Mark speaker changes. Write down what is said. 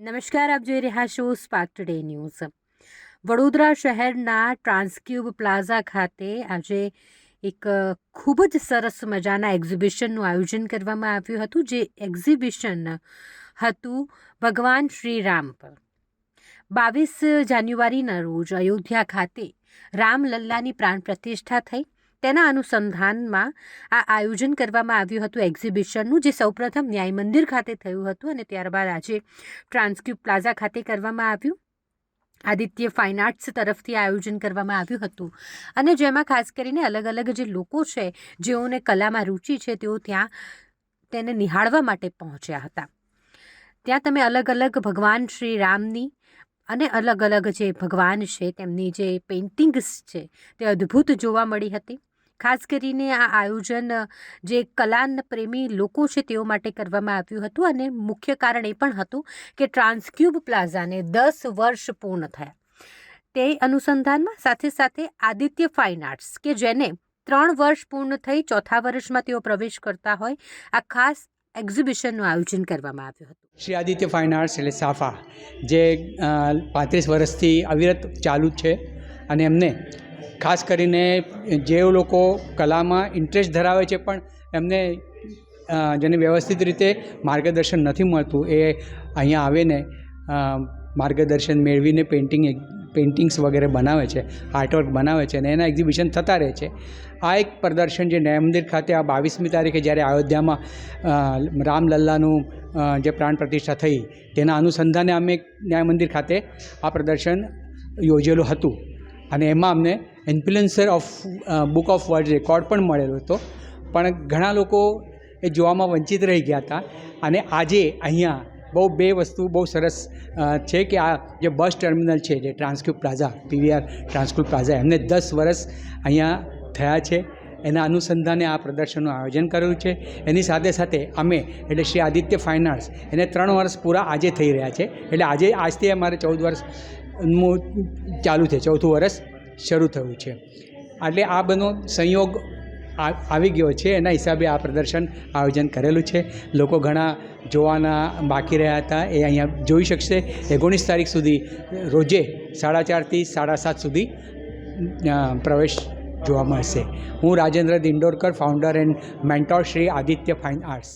Speaker 1: નમસ્કાર, આપ જોઈ રહ્યા છો સ્પાર્ક ટુડે ન્યૂઝ વડોદરા શહેરના ટ્રાન્સક્યુબ પ્લાઝા ખાતે આજે એક ખૂબ જ સરસ મજાના એક્ઝિબિશનનું આયોજન કરવામાં આવ્યું હતું, જે એક્ઝિબિશન હતું ભગવાન શ્રી રામ પર. બાવીસ જાન્યુઆરીના રોજ અયોધ્યા ખાતે રામલલ્લાની પ્રાણ પ્રતિષ્ઠા થઈ. તેના અનુસંધાનમાં આ આયોજન કરવામાં આવ્યું હતું એક્ઝિબિશનનું, જે સૌપ્રથમ ન્યાય મંદિર ખાતે થયું હતું અને ત્યારબાદ આજે ટ્રાન્સક્યુબ પ્લાઝા ખાતે કરવામાં આવ્યું. આદિત્ય ફાઇન આર્ટ્સ તરફથી આયોજન કરવામાં આવ્યું હતું. અને જેમાં ખાસ કરીને અલગ અલગ જે લોકો છે, જેઓને કલામાં રુચિ છે, તેઓ ત્યાં તેને નિહાળવા માટે પહોંચ્યા હતા. ત્યાં તમે અલગ અલગ ભગવાન શ્રી રામની અને અલગ અલગ જે ભગવાન છે, તેમની જે પેઇન્ટિંગ્સ છે, તે અદ્ભુત જોવા મળી હતી. ખાસ કરીને આ આયોજન જે કલાન પ્રેમી લોકો છે તેઓ માટે કરવામાં આવ્યું હતું અને મુખ્ય કારણ એ પણ હતું કે ટ્રાન્સક્યુબ પ્લાઝાને દસ વર્ષ પૂર્ણ થયા. તે અનુસંધાનમાં સાથે સાથે આદિત્ય ફાઇન આર્ટ્સ, કે જેને ત્રણ વર્ષ પૂર્ણ થઈ ચોથા વર્ષમાં તેઓ પ્રવેશ કરતા હોય, આ ખાસ એક્ઝિબિશનનું આયોજન કરવામાં આવ્યું હતું.
Speaker 2: શ્રી આદિત્ય ફાઇન આર્ટ્સ એટલે સાફા, જે પાંત્રીસ વર્ષથી અવિરત ચાલુ છે અને એમને ખાસ કરીને જે લોકો કલામાં ઇન્ટરેસ્ટ ધરાવે છે પણ એમને જેને વ્યવસ્થિત રીતે માર્ગદર્શન નથી મળતું, એ અહીંયા આવીને માર્ગદર્શન મેળવીને પેઇન્ટિંગ પેઇન્ટિંગ્સ વગેરે બનાવે છે આર્ટવર્ક બનાવે છે અને એના એક્ઝિબિશન થતા રહે છે. આ એક પ્રદર્શન જે ન્યાય મંદિર ખાતે, આ બાવીસમી તારીખે જ્યારે અયોધ્યામાં રામલલ્લાનું જે પ્રાણ પ્રતિષ્ઠા થઈ, તેના અનુસંધાને અમે ન્યાય મંદિર ખાતે આ પ્રદર્શન યોજેલું હતું. અને એમાં અમને influencer of book of world record પણ મળેલો હતો. પણ ઘણા લોકો એ જોવામાં વંચિત રહી ગયા હતા. અને આજે અહીંયા બહુ બે વસ્તુ બહુ સરસ છે કે આ જે બસ ટર્મિનલ છે જે Transcube Plaza, PVR Transcube Plaza, એમને દસ વર્ષ અહીંયા થયા છે. એના અનુસંધાને આ પ્રદર્શનનું આયોજન કરેલું છે. એની સાથે સાથે અમે એટલે શ્રી આદિત્ય ફાઇન આર્ટ્સ, એને ત્રણ વર્ષ પૂરા આજે થઈ રહ્યા છે. એટલે આજે, આજથી અમારે ચૌદ વર્ષનું ચાલુ છે, ચોથું વર્ષ શરૂ થયું છે. એટલે આ બધો સંયોગ આવી ગયો છે. એના હિસાબે આ પ્રદર્શન આયોજન કરેલું છે. લોકો ઘણા જોવાના બાકી રહ્યા હતા. એ અહીંયા જોઈ શકશે. એકોણીસ તારીખ સુધી રોજે સાડા ચારથી સાડા સાત સુધી પ્રવેશ જોવા મળશે. હું Rajendra Dindorkar founder and mentor Shri Aditya fine arts